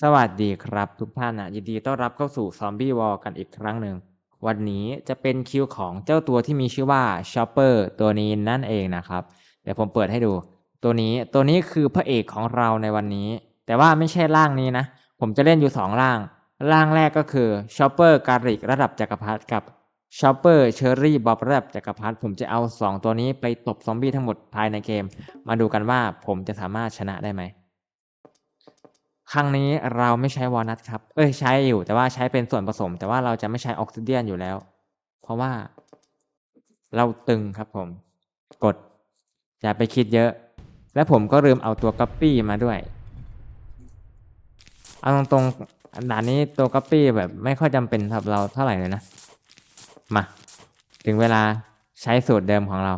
สวัสดีครับทุกท่านนะยินดีต้อนรับเข้าสู่ซอมบี้วอลกันอีกครั้งหนึ่ง วันนี้จะเป็นคิวของเจ้าตัวที่มีชื่อว่าชอปเปอร์ตัวนี้นั่นเองนะครับ เดี๋ยวผมเปิดให้ดู ตัวนี้ตัวนี้คือพระเอกของเราในวันนี้ แต่ว่าไม่ใช่ร่างนี้นะ ผมจะเล่นอยู่สองร่าง ร่างแรกก็คือชอปเปอร์การิกระดับจักรพรรดิกับ ชอปเปอร์เชอรี่บอบรบจักรพรรดิผมจะเอาสองตัวนี้ไปตบซอมบี้ทั้งหมดภายในเกม มาดูกันว่าผมจะสามารถชนะได้ไหม ครั้งนี้เราไม่ใช้วอลนัทครับ เอ้ยใช้อยู่ แต่ว่าใช้เป็นส่วนผสม แต่ว่าเราจะไม่ใช้ออกซิเดียนอยู่แล้ว เพราะว่า เราตึงครับผม กด อย่าไปคิดเยอะ และผมก็ลืมเอาตัวก๊อปปี้มาด้วย เอาตรงๆด่านนี้ตัวก๊อปปี้แบบไม่ค่อยจำเป็นสำหรับเราเท่าไหร่เลยนะ มา ถึงเวลาใช้สูตรเดิมของเรา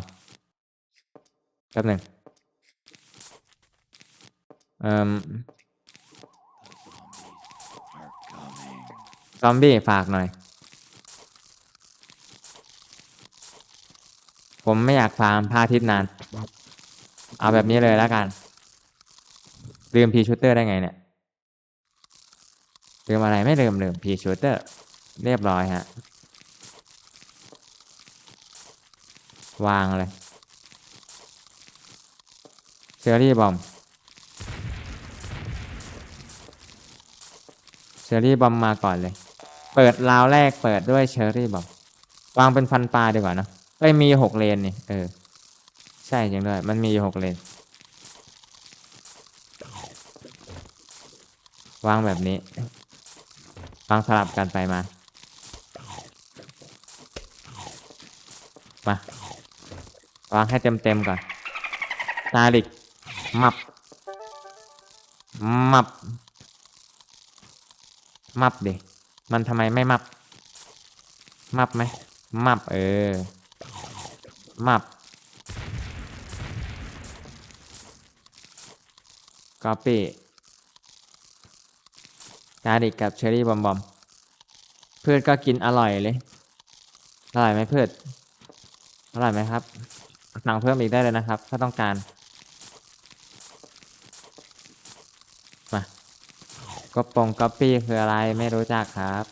แป๊บหนึ่งซอมบี้ฝากหน่อย ผมไม่อยากฟาร์มพาทิตนาน เอาแบบนี้เลยแล้วกัน ลืมพีชูเตอร์ได้ไงเนี่ย ลืมอะไรไม่ลืมลืมพีชูเตอร์ เรียบร้อยฮะ วางเลยเชอรี่บอมเชอรี่บอมมาก่อนเลย เปิดราวแรกเปิดด้วยเชอรี่บอมวางเป็นฟันปลาดีกว่านะเอ้ยมีหกเลนนี่ เออ ใช่จริงด้วย มันมีหกเลน วางแบบนี้ วางสลับกันไปมา มา วางให้เต็มเต็มๆก่อนนาลิกมับ มับ มับดิ มันทำไมไม่มับ มับไหม มับ เออ มับ กอปปี้นาลิกกับเชอรี่บอมบอม เพื่อนก็กินอร่อยเลย อร่อยไหมเพื่อนอร่อยไหมครับ สั่งเพิ่มอีกได้เลยนะครับ ถ้าต้องการมาก็ปงก๊อปปี้คืออะไรไม่รู้จักครับ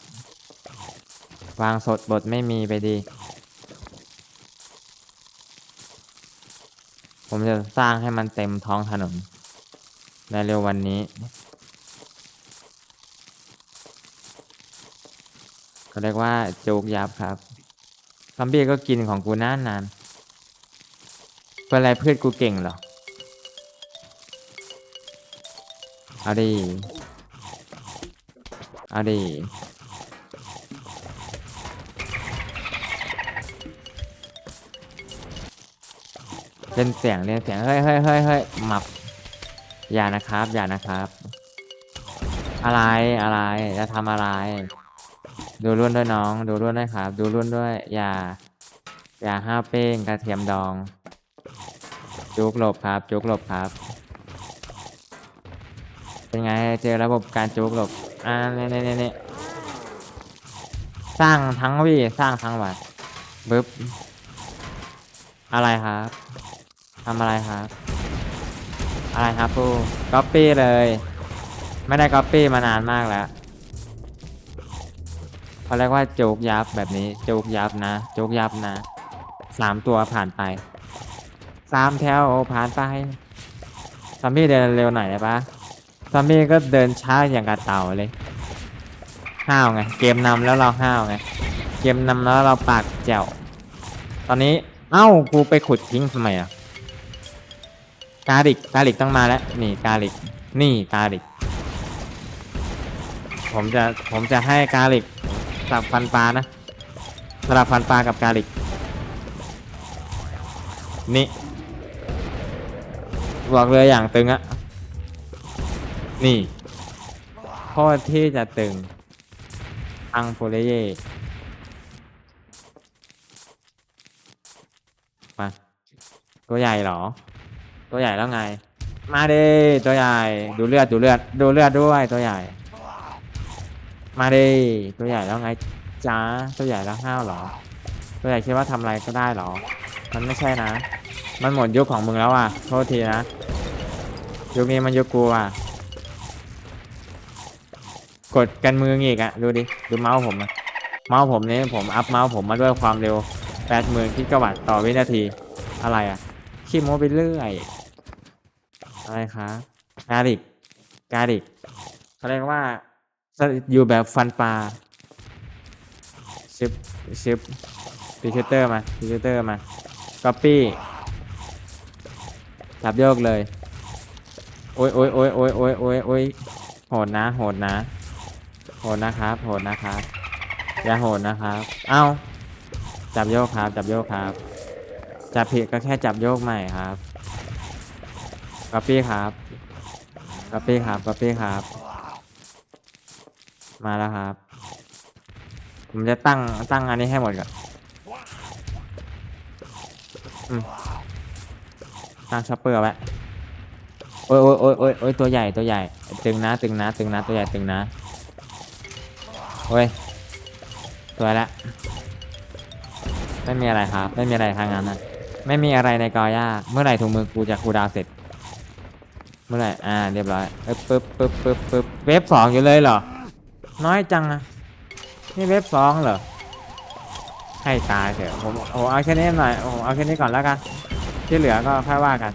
วางสดบทไม่มีไปดี ผมจะสร้างให้มันเต็มท้องถนนในเร็ววันนี้ก็เรียกว่าโจกยับครับซอมบี้ก็กินของกูนานนาน เป็นไรเพื่อนกูเก่งเหรอ เอาดิ เอาดิ เล่นเสียงเล่นเสียง เฮ้ยเฮ้ยเฮ้ยเฮ้ยหมับ อย่านะครับ อย่านะครับ อะไร อะไร จะทำอะไร ดูรุ่นด้วยน้อง ดูรุ่นด้วยครับ ดูรุ่นด้วย อย่า อย่าห้าวเป้งกระเทียมดอง จุกหลบครับจุกหลบครับ เป็นไงเจอระบบการจุกหลบอ่าเนี่ยเนี่ยเนี่ยสร้างทั้งวี่สร้างทั้งวัดบึ๊บอะไรครับทำอะไรครับ อะไรครับผู้ก๊อปปี้เลย ไม่ได้ก๊อปปี้มานานมากแล้วเขาเรียกว่าโจกยับแบบนี้โจกยับนะโจกยับนะสามตัวผ่านไป สามแถวผ่านไปซอมบี้เดินเร็วหน่อยได้ปะซอมบี้ก็เดินช้าอย่างกับเต่าเลย ห้าวไง เกมนำแล้วเราห้าวไง เกมนำแล้วเราปากแจ๋วตอนนี้เอ้ากูไปขุดทิ้งทำไมอะกาลิกกาลิกต้องมาแล้ว นี่กาลิก นี่กาลิก ผมจะผมจะให้กาลิกสลับฟันปลานะสลับฟันปลากับกาลิก นี่ บอกเลยอย่างตึงอะนี่โคตรที่จะตึงอังโปเลเยมาตัวใหญ่เหรอ ตัวใหญ่แล้วไง มาดิตัวใหญ่ ดูเลือดดูเลือดดูเลือดด้วยตัวใหญ่ มาดิตัวใหญ่แล้วไงจ้าตัวใหญ่แล้วห้าวเหรอ ตัวใหญ่คิดว่าทำอะไรก็ได้เหรอ มันไม่ใช่นะ มันหมดยุคของมึงแล้วอะ โทษทีนะ ยุคนี้มันยุคกูอะ กดกันมืออีกอะดูดิ ดูเมาส์ผมอะเมาส์ผมนี่ผมอัพเมาส์ผมมาด้วยความเร็ว80,000กิกะวัตต์ต่อวินาที อะไรอะ ขี้โม้ไปเรื่อย อะไรคะกาลิกกาลิกเขาเรียกว่าอยู่แบบฟันปลาชิปชิปพิเชเตอร์มาพิเชเตอร์มา ก๊อปปี้จับโยกเลย โอ้ยโอ้ยโอ้ยโอ้ยโอ้ยโอ้ยโอ้ยโหดนะ โหดนะ โหดนะครับ โหดนะครับ อย่าโหดนะครับ เอ้า จับโยกครับ จับโยกครับ จับผิดก็แค่จับโยกใหม่ครับก๊อปปี้ครับก๊อปปี้ครับก๊อปปี้ครับ มาแล้วครับ ผมจะตั้งตั้งอันนี้ให้หมดก่อน อืมตั้งช็อปเปอร์ไว้โอ้ยโอ้ยโอ้ยโอ้ยโอ้ยตัวใหญ่ตัวใหญ่ ตึงนะตึงนะตึงนะตัวใหญ่ตึงนะโอ้ยตัวละไม่มีอะไรครับ ไม่มีอะไรทางนั้นนะไม่มีอะไรในกอย่าเมื่อไหร่ถุงมือกูจะคูดาวเสร็จ เมื่อไหร่อ่าเรียบร้อยเอ๊บปึ๊บปึ๊บปึ๊บปึ๊บเวฟสองอยู่เลยเหรอ น้อยจังอะนี่เวฟสองเหรอ ให้ตายเถอะผมโอ้เอาแค่นี้หน่อยโอ้เอาแค่นี้ก่อนแล้วกัน ที่เหลือก็ค่อยว่ากัน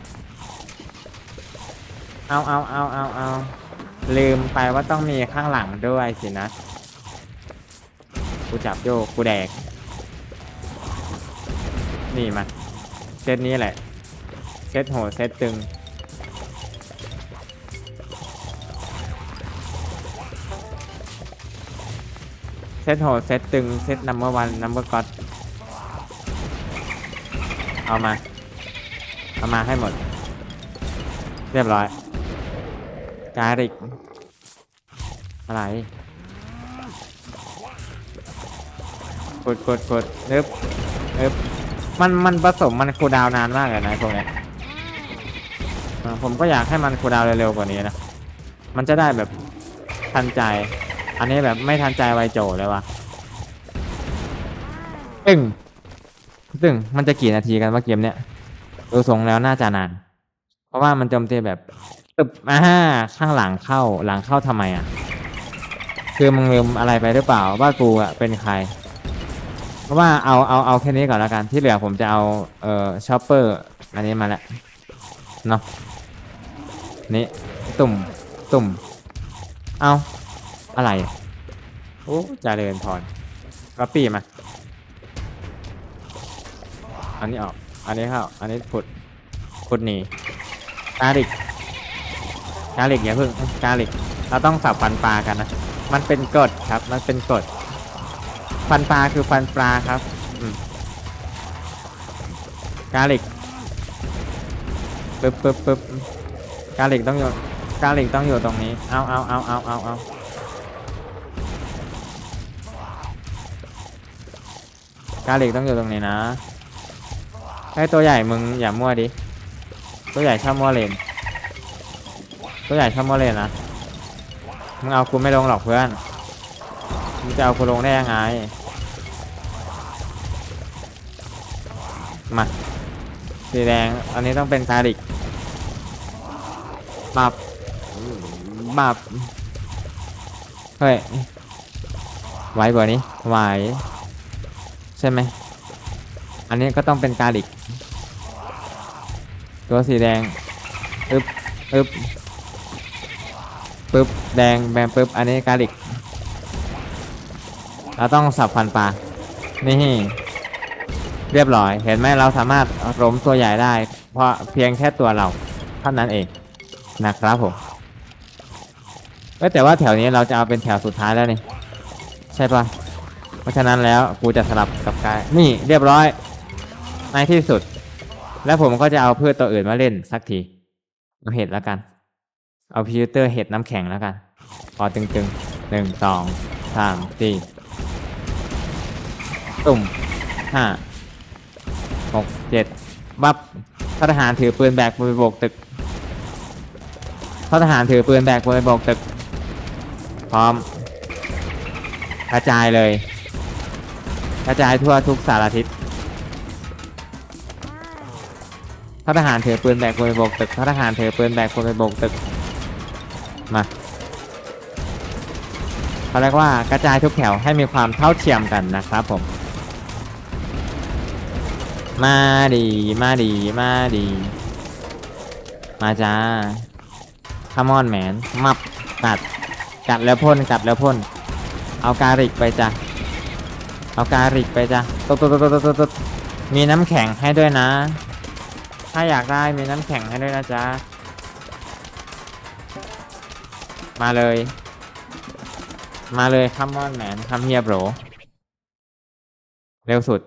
เอาเอาเอาเอาเอาลืมไปว่าต้องมีข้างหลังด้วยสินะ กูจับโยกกูแดก นี่มาเซตนี้แหละ เซตโหดเซตตึง ตโหดเซตตึง เซตนัมเบอร์วันนัมเบอร์ก็เอามา เอามาให้หมด เรียบร้อย การิก อะไรกดกดกดเนึบเนึบมันมันผสมมันคูดาวนานมากเลยนะพวกเนี้ยผมก็อยากให้มันคูดาวเร็วๆกว่านี้นะ มันจะได้แบบทันใจ อันนี้แบบไม่ทันใจไวโจเลยวะตึงตึงมันจะกี่นาทีกันว่าเกมเนี้ยดูทรงแล้วน่าจะนาน เพราะว่ามันโจมตีแบบตึบอ่าข้างหลังเข้าหลังเข้าทำไมอะ คือมึงลืมอะไรไปหรือเปล่าว่ากูอะเป็นใคร เพราะว่าเอาเอาเอาแค่นี้ก่อนแล้วกันที่เหลือผมจะเอาเอ่อชอปเปอร์อันนี้มาแล้วเนาะนี่ตุ่มตุ่มเอา อะไรอะโอ้เจริญพรก็ปี้มา อันนี้ออก อันนี้เข้า อันนี้ขุดขุดหนีกาลิกกาลิกอย่าเพิ่งกาลิก เราต้องสับฟันปลากันนะ มันเป็นกฎครับ มันเป็นกฎ ฟันปลาคือฟันปลาครับกาลิกปึ๊บปึ๊บปึ๊บกาลิกต้องอยู่กาลิกต้องอยู่ตรงนี้ เอาเอาเอาเอาเอาเอา กาลิกต้องอยู่ตรงนี้นะให้ตัวใหญ่มึงอย่ามั่วดิ ตัวใหญ่ชอบมั่วเลน ตัวใหญ่ชอบมั่วเลนนะ มึงเอากูไม่ลงหรอกเพื่อน มึงจะเอากูลงได้ยังไง มา สีแดง อันนี้ต้องเป็นคาริกบับบับ เฮ้ย ไวกว่านี้ไหว ใช่ไหม อันนี้ก็ต้องเป็นกาลิก ตัวสีแดงอึ๊บอึ๊บปึ๊บแดงแบมปึ๊บอันนี้กาลิก เราต้องสับฟันปลา นี่ เรียบร้อย เห็นไหมเราสามารถล้มตัวใหญ่ได้ เพราะเพียงแค่ตัวเรา เท่านั้นเองนะครับผมแต่ว่าแถวนี้เราจะเอาเป็นแถวสุดท้ายแล้วนี่ ใช่ปะ ราะฉะนั้นแล้วกูจะสลับกับกายนี่เรียบร้อย ในที่สุด แล้วผมก็จะเอาพืชตัวอื่นมาเล่นสักทีเอาเห็ดแล้วกัน เอาพิวเตอร์เห็ดน้ำแข็งแล้วกันพอตึงๆหนึ่งสองสามสี่ตุ่มห้าหกเจ็ดบับทหารถือปืนแบกปืนโบกตึกทหารถือปืนแบกปืนโบกตึก พร้อมกระจายเลย กระจายทั่วทุกสารทิศทหารถือปืนแบกคนไปบกตึกทหารถือปืนแบกคนไปบกตึก มาเขาเรียกว่ากระจายทุกแถวให้มีความเท่าเทียมกันนะครับผม มาดีมาดีมาดี มาจ้า Come on man มับกัด กัดแล้วพ่นกัดแล้วพ่น เอาการิกไปจ้ะ เอาการิกไปจ้ะตุ๊ดตุ๊ดตุ๊ดตุ๊ดตุ๊ดมีน้ำแข็งให้ด้วยนะ ถ้าอยากได้มีน้ำแข็งให้ด้วยนะจ๊ะ มาเลย มาเลย Come on man Come here bro เร็วสุด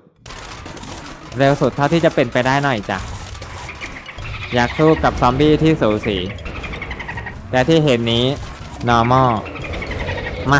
เร็วสุดเท่าที่จะเป็นไปได้หน่อยจ้ะ อยากสู้กับซอมบี้ที่สูสี แต่ที่เห็นนี้ normal มา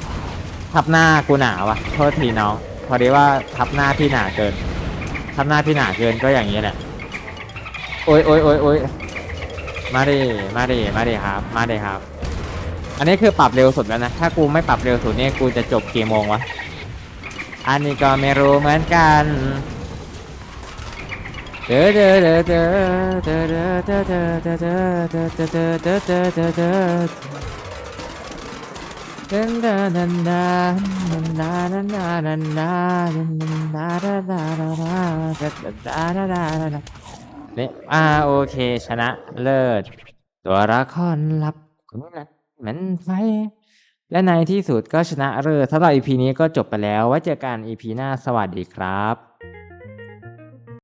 ทับหน้ากูหนาวะโทษทีน้อง พอดีว่าทับหน้าพี่หนาเกิน ทับหน้าพี่หนาเกินก็อย่างนี้แหละ โอ้ยโอ้ยโอ้ยโอ้ยมาดิ มาดิ มาดิครับ มาดิครับ อันนี้คือปรับเร็วสุดแล้วนะ ถ้ากูไม่ปรับเร็วสุดเนี่ยกูจะจบกี่โมงวะ อันนี้ก็ไม่รู้เหมือนกันเดอเดอเดอเดอเดอเดอเดอเดอเดอเดอเดอเดอเดอเดอเดอเดอเดอดันดาดันดาดันดาดันดาดันดาดันดาดาดาดาดาดาดาดาดาดานี่อ่าโอเคชนะเลิศ ตัวละครลับคุณนัทเหมือนไฟและในที่สุดก็ชนะเลิศสำหรับ EP นี้ก็จบไปแล้ว ไว้เจอกัน EP หน้าสวัสดีครับ